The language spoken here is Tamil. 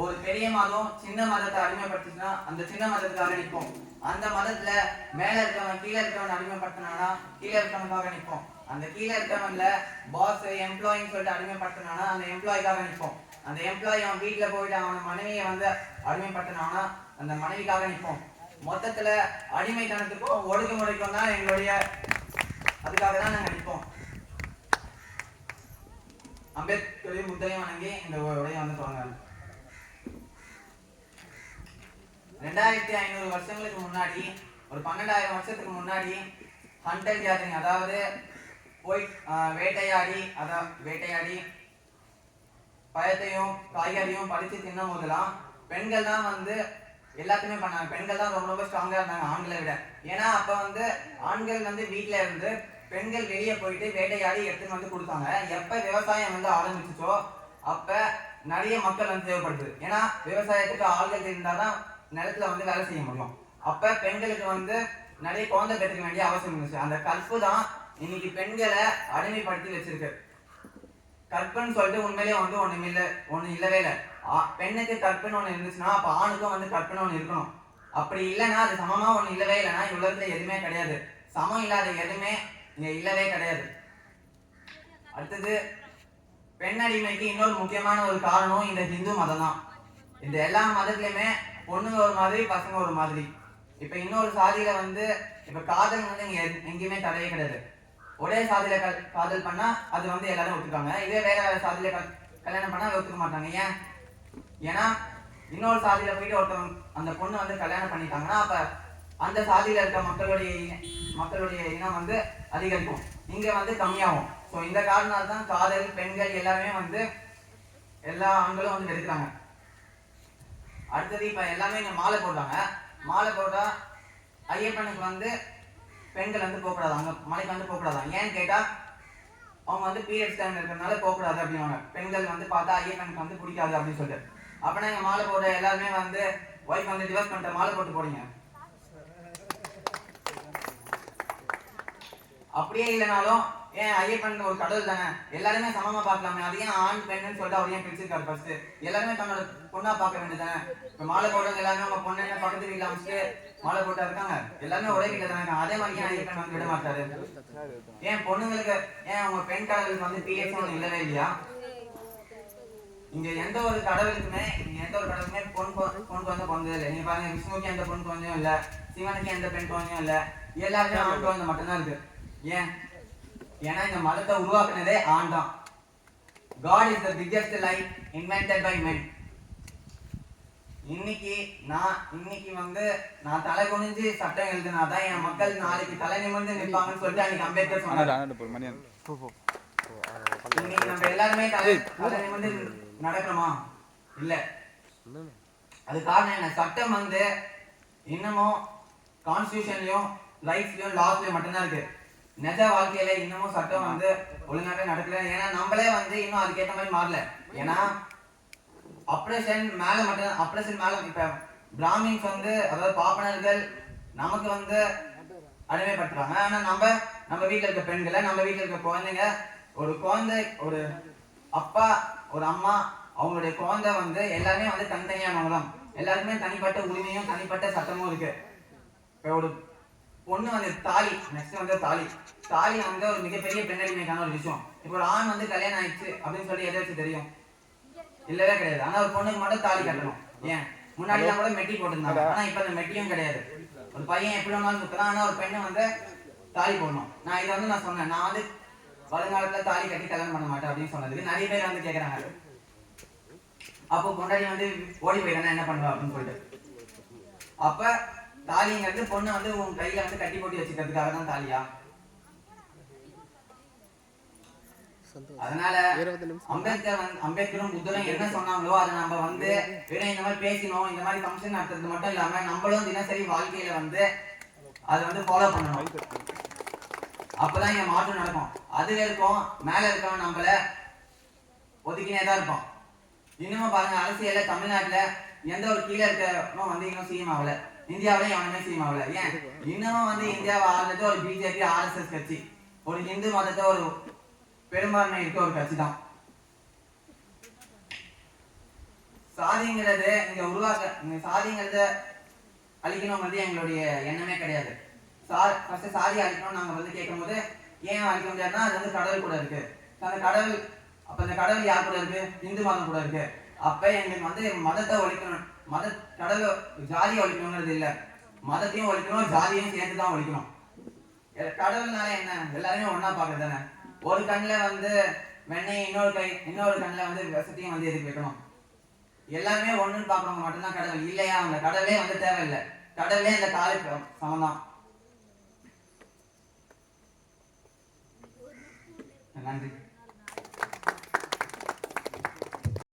ஒரு பெரிய மதம் சின்ன மதத்தை அடிமைப்படுத்துச்சுன்னா அந்த சின்ன மதத்துக்காக நிற்போம் அந்த மதத்துல மேல இருக்கவன் கீழே இருக்கவன் அடிமைப்படுத்தினானா கீழே இருக்கவனுக்காக நிற்போம் அந்த கீழே இருக்கவன்ல பாஸ் எம்ப்ளாயின்னு சொல்லிட்டு அடிமைப்படுத்தினானா அந்த எம்ப்ளாய்க்காக நிற்போம் அந்த எம்ப்ளாயி அவன் வீட்டுல போயிட்டு அவன் மனைவியை வந்து அடிமைப்படுத்தினானா அந்த மனைவிக்காக நிற்போம் மொத்தத்துல அடிமைத்தனத்துக்கும் ஒடுக்குமுறைக்கும் தான் எங்களுடைய அதுக்காக தான் நாங்க நிற்போம் அம்பேத்கரையும் முத்தையும் வணங்கி இந்த உரையை வந்து தொடங்குறாங்க ரெண்டாயிரத்தி ஐநூறு வருஷங்களுக்கு முன்னாடி ஒரு பன்னெண்டாயிரம் வருஷத்துக்கு முன்னாடி ஹண்டர் கேதரிங் அதாவது போய் வேட்டையாடி அதான் வேட்டையாடி பழத்தையும் காய்கறியும் பறித்து தின்னும் போதெல்லாம் பெண்கள் தான் வந்து எல்லாத்தையுமே பண்ணாங்க. பெண்கள் தான் ரொம்ப ரொம்ப ஸ்ட்ராங்காக இருந்தாங்க ஆண்களை விட. ஏன்னா அப்போ வந்து ஆண்கள் வந்து வீட்டில் இருந்து பெண்கள் வெளியே போயிட்டு வேட்டையாடி எடுத்துன்னு வந்து கொடுத்தாங்க. எப்போ விவசாயம் வந்து ஆரம்பிச்சிச்சோ அப்போ நிறைய மக்கள் வந்து தேவைப்படுது. ஏன்னா விவசாயத்துக்கு ஆள்கள் இருந்தாதான் நிலத்துல வந்து வேலை செய்ய முடியும். அப்ப பெண்களுக்கு வந்து நிறைய குழந்தை பெற்றுக்க வேண்டிய அவசியம் இருந்துச்சு. அந்த கற்பு தான் இன்னைக்கு பெண்களை அடிமைப்படுத்தி வச்சிருக்கு. கற்புன்னு சொல்லிட்டு உண்மையிலேயே வந்து ஒண்ணும் இல்லை ஒண்ணு இல்லவே இல்லை. பெண்ணுக்கு கற்புன்னு ஒண்ணு இருந்துச்சுன்னா அப்ப ஆணுக்கும் வந்து கற்புன்னு ஒண்ணு இருக்கணும். அப்படி இல்லைன்னா அது சமமா ஒண்ணு இல்லவே இல்லைன்னா இந்த உலகத்துல எதுவுமே கிடையாது. சமம் இல்லாத எதுவுமே இங்க இல்லவே கிடையாது. அடுத்தது பெண் அடிமைக்கு இன்னொரு முக்கியமான ஒரு காரணம் இந்த ஹிந்து மதம் தான் இந்த எல்லா மதத்துலயுமே பொண்ணுங்க ஒரு மாதிரி பசங்க ஒரு மாதிரி. இப்ப இன்னொரு சாதியில வந்து இப்ப காதல் வந்து இங்கே எது- எங்கேயுமே தடையே கிடையாது. ஒரே சாதியில காதல் பண்ணா அது வந்து எல்லாரும் ஒத்துக்காங்க இதே வேற வேற சாதியில கல்யாணம் பண்ணா ஒத்துக்க மாட்டாங்க. ஏன்? ஏன்னா இன்னொரு சாதியில போயிட்டு ஒருத்தவங்க அந்த பொண்ணு வந்து கல்யாணம் பண்ணிட்டாங்கன்னா அப்ப அந்த சாதியில இருக்க மக்களுடைய மக்களுடைய இனம் வந்து அதிகரிக்கும். இங்க வந்து கம்மியாகும். ஸோ இந்த காரணத்தால தான் காதல் பெண்கள் எல்லாருமே வந்து எல்லா ஆண்களும் வந்து எடுக்கிறாங்க அடுத்தது இப்போ எல்லாமே இங்கே மாலை போடுறாங்க. மாலை போட்டா ஐயப்பனுக்கு வந்து பெண்கள் வந்து போகக்கூடாது. அங்கே மலைக்கு வந்து போகக்கூடாது. ஏன்னு கேட்டால் அவங்க வந்து பீரியட்ஸ் டைம் இருக்கிறதுனால போகக்கூடாது அப்படின்வாங்க பெண்கள் வந்து பார்த்தா ஐயப்பனுக்கு வந்து பிடிக்காது அப்படின்னு சொல்லிட்டு. அப்படின்னா எங்கள் மாலை போடுற எல்லாருமே வந்து ஒய்ஃப் வந்து டிவோர்ஸ் பண்ணிட்ட மாலை போட்டு போறீங்க. அப்படியே இல்லைனாலும் ஏன் ஐயப்பன் ஒரு கடவுள் தானே? எல்லாருமே சமமா பார்க்கலாமே. அது ஏன் ஆண் பெண்ணுன்னு சொல்லிட்டு அவர் ஏன் பிரிச்சிருக்காரு ஃபர்ஸ்ட் எல்லாருமே தன்னோட பொண்ணா பார்க்க வேண்டியதானே இப்ப மாலை போடுறவங்க எல்லாருமே உங்க பொண்ணு என்ன பக்கத்து வீட்டுல வச்சுட்டு மாலை போட்டா இருக்காங்க. எல்லாருமே ஒரே வீட்டுல தானே அதே மாதிரி ஏன் ஐயப்பன் வந்து விட மாட்டாரு? ஏன் பொண்ணுங்களுக்கு ஏன் உங்க பெண் கடவுளுக்கு வந்து பிஎஃப் ஒன்று இல்லவே இல்லையா? இங்க எந்த ஒரு கடவுளுக்குமே இங்க எந்த ஒரு கடவுளுமே பொன் கொ- பொன் குழந்தை பிறந்தது இல்லை. நீங்க பாருங்க விஷ்ணுவுக்கு எந்த பொன் குழந்தையும் இல்ல. சிவனுக்கு எந்த பெண் குழந்தையும் இல்ல. எல்லாருமே ஆண் குழந்தை மட்டும்தான் இருக்கு. ஏன்? ஏன்னா இந்த மதத்தை உருவாக்குனதே ஆண் தான் God is the biggest lie invented by men. இன்னைக்கு நான் இன்னைக்கு வந்து நான் தலை குனிஞ்சு சட்டம் எழுதினாதான் என் மக்கள் நாளைக்கு தலை நிமிர்ந்து நிற்பாங்கன்னு சொல்லிட்டு அன்னைக்கு அம்பேத்கர் சொன்னார். அண்ணா போல் மணியன். இன்னைக்கு நம்ம எல்லாருமே தலை தலை நிமிர்ந்து நடக்கணுமா? இல்ல. அது காரணம் என்ன? சட்டம் வந்து இன்னமும் கான்ஸ்டியூஷன்லயும் ரைட்ஸ்லயும் லாஸ்லயும் மட்டும்தான் இருக்கு. நிஜ வாழ்க்கையில இன்னமும் சட்டம் வந்து ஒழுங்காக நடக்கல. ஏன்னா நம்மளே வந்து இன்னும் அதுக்கேற்ற மாதிரி மாறல. ஏன்னா அப்ரேஷன் மேல மட்டும் அப்ரேஷன் மேல இப்ப பிராமின்ஸ் வந்து அதாவது பாப்பனர்கள் நமக்கு வந்து அடிமைப்படுத்துறாங்க. ஆனா நம்ம நம்ம வீட்டில் இருக்க பெண்களை நம்ம வீட்டில் இருக்க குழந்தைங்க ஒரு குழந்தை ஒரு அப்பா ஒரு அம்மா அவங்களுடைய குழந்தை வந்து எல்லாருமே வந்து தனித்தனியானவங்க தான் எல்லாருக்குமே தனிப்பட்ட உரிமையும் தனிப்பட்ட சட்டமும் இருக்கு. இப்ப ஒரு பொண்ணு வந்து தாலி நெக்ஸ்ட் வந்து தாலி. தாலி வந்து ஒரு மிகப்பெரிய பெண்ணடிமைக்கான ஒரு விஷயம். இப்போ ஒரு ஆண் வந்து கல்யாணம் ஆயிடுச்சு அப்படின்னு சொல்லி எதை வச்சு தெரியும்? இல்லவே கிடையாது. ஆனா ஒரு பொண்ணுக்கு மட்டும் தாலி கட்டணும். ஏன்? முன்னாடி எல்லாம் கூட மெட்டி போட்டிருந்தாங்க. ஆனா இப்ப அந்த மெட்டியும் கிடையாது. ஒரு பையன் எப்படி வேணாலும் சுத்தலாம். ஆனா ஒரு பெண்ணு வந்து தாலி போடணும். நான் இதை வந்து நான் சொன்னேன். நான் வந்து வருங்காலத்துல தாலி கட்டி கல்யாணம் பண்ண மாட்டேன் அப்படின்னு சொன்னதுக்கு நிறைய பேர் வந்து கேக்குறாங்க. அப்போ பொண்டாடி வந்து ஓடி போயிடனா என்ன பண்ணுவா அப்படின்னு சொல்லிட்டு. அப்ப தாலிங்கிறது பொண்ணு வந்து உன் கையில வந்து கட்டி போட்டு வச்சுக்கிறதுக்காக தான் தாலியா? அதனால அம்பேத்கர் வந்து அம்பேத்கரும் புத்தரும் என்ன சொன்னாங்களோ அதை நம்ம வந்து வெறும் இந்த மாதிரி பேசினோம் இந்த மாதிரி ஃபங்க்ஷன் நடத்துறது மட்டும் இல்லாம நம்மளும் தினசரி வாழ்க்கையில வந்து அதை வந்து ஃபாலோ பண்ணணும். அப்பதான் இங்க மாற்றம் நடக்கும். அதுவே இருக்கும் மேல இருக்கவன் நம்மள ஒதுக்கினே தான் இருப்போம் இன்னமும் பாருங்க அரசியல்ல தமிழ்நாட்டுல எந்த ஒரு கீழே இருக்கவனும் வந்து இன்னும் சிஎம் ஆகல. இந்தியாவில எவனுமே சிஎம் ஏன்? இன்னமும் வந்து இந்தியாவை ஆளுறது ஒரு பிஜேபி ஆர்எஸ்எஸ் கட்சி. ஒரு இந்து மதத்தை ஒரு பெரும்பான்மை இருக்க ஒரு கட்சி தான் சாதிங்கிறது இங்க உருவாக்க இங்க சாதிங்கிறத அழிக்கணுங்கிறது எங்களுடைய எண்ணமே கிடையாது. சா ஃபர்ஸ்ட் சாதி அழிக்கணும் நாங்க வந்து கேட்கும்போது ஏன் அழிக்க முடியாதுன்னா அது வந்து கடவுள் கூட இருக்கு. அந்த கடவுள் அப்ப அந்த கடவுள் யார் கூட இருக்கு? இந்து மதம் கூட இருக்கு. அப்ப எங்களுக்கு வந்து மதத்தை ஒழிக்கணும். மத கடல ஜாதியை ஒழிக்கணுங்கிறது இல்லை. மதத்தையும் ஒழிக்கணும் ஜாதியையும் சேர்த்து தான் ஒழிக்கணும். எ- கடவுள்னால என்ன? எல்லாருமே ஒன்னா பாக்குறது தானே ஒரு கண்ணில் வந்து வெண்ணையும் இன்னொரு கை இன்னொரு கண்ணில் வந்து விஷத்தையும் வந்து எதுக்கு வைக்கணும்? எல்லாருமே ஒன்றுன்னு பார்க்குறவங்க மட்டும்தான் கடவுள். இல்லையா? அவங்க கடவுளே வந்து தேவையில்லை. கடவுளே இந்த காலுக்கு சமந்தான் நன்றி.